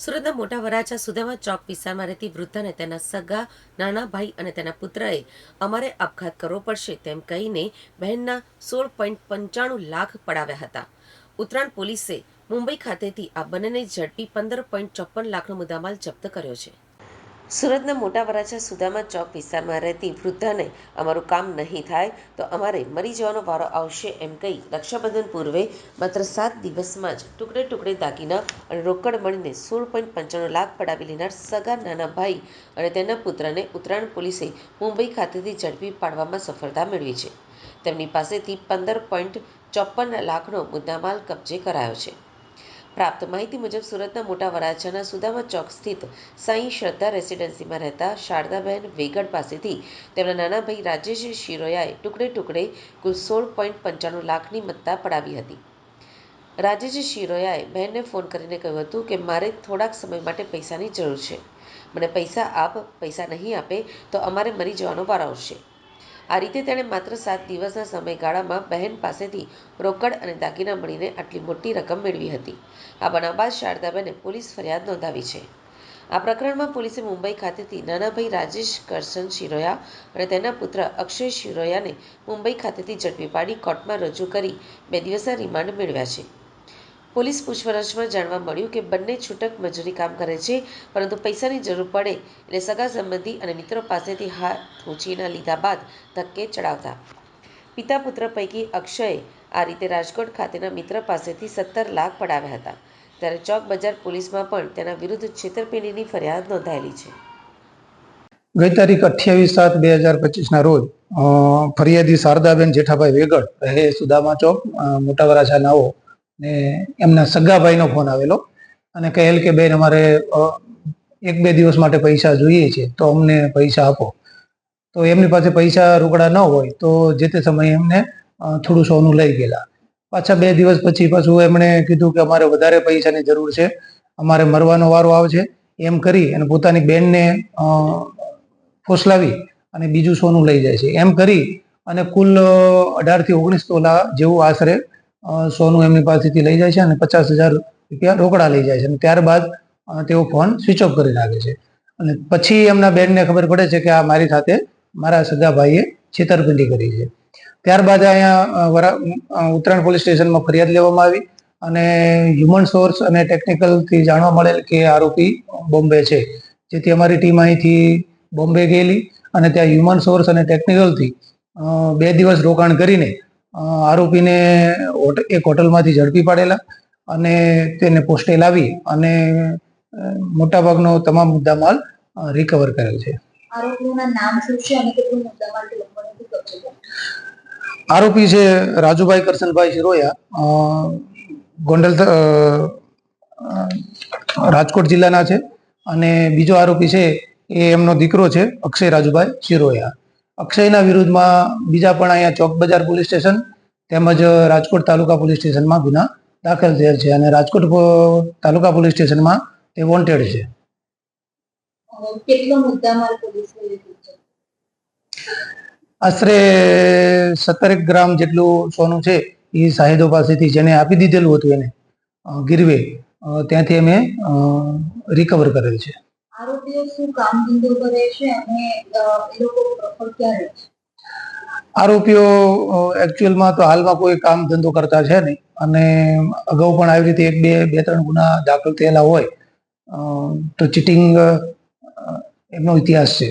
સુરતના મોટા વરાછા સુદામા ચોક વિસ્તારમાં રહેતી વૃદ્ધાને તેના સગા, નાના ભાઈ અને તેના પુત્રએ અમારે આપઘાત કરવો પડશે તેમ કહીને બહેનના સોળ પોઈન્ટ પંચાણું લાખ પડાવ્યા હતા. ઉત્તરાયણ પોલીસે મુંબઈ ખાતેથી આ બંનેને ઝડપી પંદર પોઈન્ટ ચોપન લાખનો મુદ્દામાલ જપ્ત કર્યો છે. સુરતના મોટા વરાછા સુદામા ચોક વિસ્તારમાં રહેતી વૃદ્ધાને અમારું કામ નહીં થાય તો અમારે મરી જવાનો વારો આવશે એમ કહી રક્ષાબંધન પૂર્વે માત્ર સાત દિવસમાં જ ટુકડે ટુકડે દાગીના અને રોકડ મળીને સોળ પોઈન્ટ પંચાણું લાખ પડાવી લેનાર સગા નાના ભાઈ અને તેના પુત્રને ઉત્તરાયણ પોલીસે મુંબઈ ખાતેથી ઝડપી પાડવામાં સફળતા મેળવી છે. તેમની પાસેથી પંદર પોઈન્ટ ચોપન લાખનો મુદ્દામાલ કબજે કરાયો છે. પ્રાપ્ત માહિતી મુજબ સુરતના મોટા વરાછાના સુદામા ચોક સ્થિત સાંઈ શ્રદ્ધા રેસિડેન્સીમાં રહેતા શારદાબહેન વેગડ પાસેથી તેમના નાના ભાઈ રાજેશ શિરોયાએ ટુકડે ટુકડે કુલ સોળ પોઈન્ટ પંચાણું લાખની મત્તા પડાવી હતી. રાજેશ શિરોયાએ બહેનને ફોન કરીને કહ્યું હતું કે, મારે થોડાક સમય માટે પૈસાની જરૂર છે. મને પૈસા આપ, પૈસા નહીં આપે તો અમારે મરી જવાનો વાર આવશે. આ રીતે તેણે માત્ર સાત દિવસના સમયગાળામાં બહેન પાસેથી રોકડ અને દાગીના મળીને આટલી મોટી રકમ મેળવી હતી. આ બનાવ બાદ શારદાબેને પોલીસ ફરિયાદ નોંધાવી છે. આ પ્રકરણમાં પોલીસે મુંબઈ ખાતેથી નાનાભાઈ રાજેશ કરશન શિરોયા અને તેના પુત્ર અક્ષય શિરોયાને મુંબઈ ખાતેથી ઝડપી પાડી કોર્ટમાં રજૂ કરી બે દિવસના રિમાન્ડ મેળવ્યા છે. પોલીસ પૂછપરછમાં જાણવા મળ્યું કે બંને છૂટક મજૂરી કામ કરે છે, પરંતુ પૈસાની જરૂર પડે એટલે સગા સંબંધી અને મિત્રો પાસેથી હાથ ઉછીના લીધા બાદ ધક્કે ચડાવતા. પિતા પુત્ર પૈકી અક્ષયે આ રીતે રાજકોટ ખાતેના મિત્ર પાસેથી સત્તર લાખ પડાવ્યા હતા. ત્યારે ચોક બજાર પોલીસમાં પણ તેના વિરુદ્ધ છેતરપિંડીની ફરિયાદ નોંધાયેલી છે. ગઈ તારીખ અઠ્યાવીસ સાત બે હજાર પચીસના રોજ ફરિયાદી શારદાબેન જેઠાભાઈ વેગડ, રહે સુદામા ચોક મોટા વરાછા નાઓ ને એમના સગાભાઈનો ફોન આવેલો અને કહેલ કે, બેન, અમારે એક બે દિવસ માટે પૈસા જોઈએ છે, તો અમને પૈસા આપો. તો એમની પાસે પૈસા રોકડા ન હોય, તો જે તે સમયે એમને થોડું સોનું લઈ ગયેલા. પાછા બે દિવસ પછી પાછું એમણે કીધું કે, અમારે વધારે પૈસાની જરૂર છે, અમારે મરવાનો વારો આવશે. એમ કરી અને પોતાની બેનને ફોસલાવી અને બીજું સોનું લઈ જાય છે. એમ કરી અને કુલ, અઢારથી ઓગણીસ તોલા જેવું આશરે સોનું એમની પાસેથી લઈ જાય છે અને પચાસ હજાર રૂપિયા રોકડા લઈ જાય છે અને ત્યારબાદ તેઓ ફોન સ્વિચ ઓફ કરી નાખે છે. અને પછી એમના બેનને ખબર પડે છે કે આ મારી સાથે મારા સગા ભાઈએ છેતરપિંડી કરી છે. ત્યારબાદ અહીંયા વરા ઉત્તરાયણ પોલીસ સ્ટેશનમાં ફરિયાદ લેવામાં આવી અને હ્યુમન સોર્સ અને ટેકનિકલથી જાણવા મળેલ કે આરોપી બોમ્બે છે. જેથી અમારી ટીમ અહીંથી બોમ્બે ગયેલી અને ત્યાં હ્યુમન સોર્સ અને ટેકનિકલથી બે દિવસ રોકાણ કરીને આરોપીને એક હોટલમાંથી ઝડપી પાડેલા અને તેને પોસ્ટે લાવી અને મોટાભાગનો તમામ મુદ્દામાલ રિકવર કરેલ છે? આરોપી છે રાજુભાઈ કરશનભાઈ શિરોયા ગોંડલ રાજકોટ જિલ્લાના છે અને બીજો આરોપી છે એ એમનો દીકરો છે અક્ષય રાજુભાઈ શિરોયા. અક્ષયના વિરુદ્ધમાં બીજા પણ અહીંયા ચોક બજાર પોલીસ સ્ટેશન તેમજ રાજકોટ તાલુકા પોલીસ સ્ટેશનમાં ગુના દાખલ થયેલ છે અને રાજકોટ તાલુકા પોલીસ સ્ટેશનમાં તે વોન્ટેડ છે. આશરે સત્તરેક ગ્રામ જેટલું સોનું છે એ સાહેદો પાસેથી જેને આપી દીધેલું હતું એને. ગીરવે. ત્યાંથી અમે રિકવર કરેલ છે. આરોપીઓ શું એકચ્યુઅલમાં તો હાલમાં કોઈ કામ ધંધો કરતા છે નહીં. અને અગાઉ પણ આવી રીતે એક, બે બે, ત્રણ ગુના દાખલ થયેલા હોય. તો ચીટિંગ એમનો ઇતિહાસ છે.